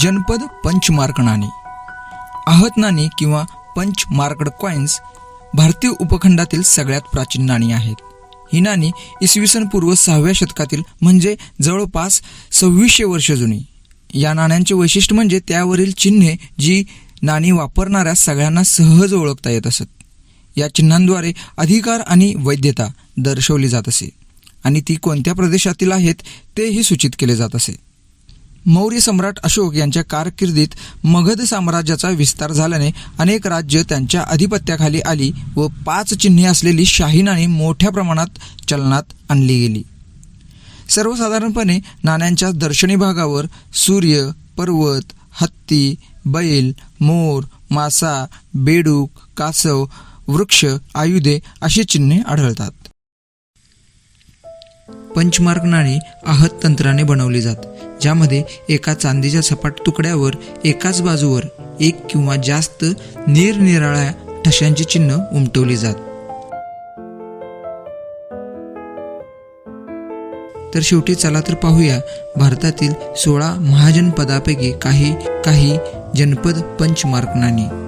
जनपद पंचमार्क नाणी आहत नाणी किंवा पंच मार्कड कॉइन्स भारतीय उपखंडातील सगळ्यात प्राचीन नाणी आहेत. ही नाणी इसवी सन पूर्व सहाव्या शतकातील म्हणजे जवळपास सव्वीसशे वर्ष जुनी. या नाण्यांचे वैशिष्ट्य म्हणजे त्यावरील चिन्हे जी नाणी वापरणाऱ्या सगळ्यांना सहज ओळखता येत असत. या चिन्हांद्वारे अधिकार आणि वैधता दर्शवली जात असे आणि ती कोणत्या प्रदेशातील आहेत तेही सूचित केले जात असे. मौर्य सम्राट अशोक यांच्या कारकिर्दीत मगध साम्राज्याचा विस्तार झाल्याने अनेक राज्य त्यांच्या अधिपत्याखाली आली व पाच चिन्हे असलेली शाही नाणी मोठ्या प्रमाणात चलनात आणली गेली. सर्वसाधारणपणे नाण्यांच्या दर्शनी भागावर सूर्य पर्वत हत्ती बैल मोर मासा बेडूक कासव वृक्ष आयुधे अशी चिन्हे आढळतात. पंचमार्क नाणी आहत तंत्राने बनवली जात. ज्यामध्ये एका चांदीच्या सपाट तुकड्यावर एकाच बाजूवर एक किंवा जास्त निरनिराळ्या ठशांची चिन्ह उमटवली जात. तर शेवटी चला तर पाहूया भारतातील सोळा महाजनपदापैकी काही काही जनपद पंचमार्क नाणी